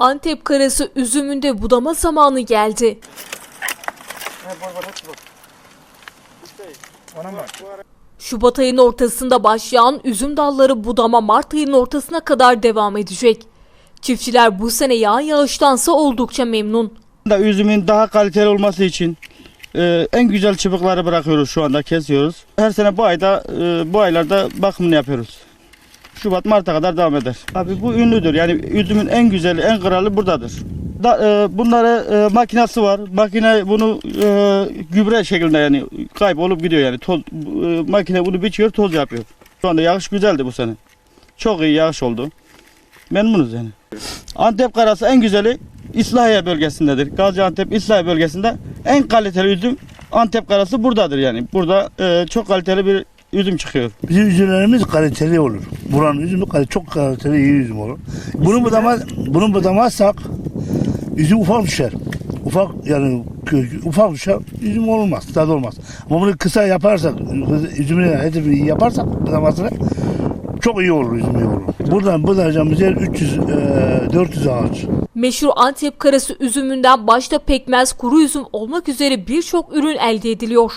Antep karası üzümünde budama zamanı geldi. Şubat ayının ortasında başlayan üzüm dalları budama Mart ayının ortasına kadar devam edecek. Çiftçiler bu sene yağan yağıştansa oldukça memnun. üzümün daha kaliteli olması için e, en güzel çıbıkları bırakıyoruz şu anda kesiyoruz. Her sene bu ayda e, bu aylarda bakımını yapıyoruz. Şubat Mart'a kadar devam eder. Abi bu ünlüdür. Yani üzümün en güzeli, en kralı buradadır. Da, e, bunları e, makinesi var. Makine bunu e, gübre şeklinde yani kaybolup gidiyor yani. Toz, e, makine bunu biçiyor, toz yapıyor. Şu anda yağış güzeldi bu sene. Çok iyi yağış oldu. Memnunuz yani. Antep karası en güzeli İslahiye bölgesindedir. Gaziantep İslahiye bölgesinde en kaliteli üzüm Antep karası buradadır yani. Burada e, çok kaliteli bir üzüm çıkıyor. Bizim üzümlerimiz kaliteli olur. Buranın üzümü çok kaliteli iyi üzüm olur. Bunu budama, bunu budamazsak üzüm ufak düşer. Ufak yani ufak düşer üzüm olmaz, tadı olmaz. Ama bunu kısa yaparsak, üzümünü hedefini iyi yaparsak budamasını çok iyi olur, üzüm iyi olur. Buradan budayacağımız yer 300, e, 400 ağaç. Meşhur Antep karası üzümünden başta pekmez, kuru üzüm olmak üzere birçok ürün elde ediliyor.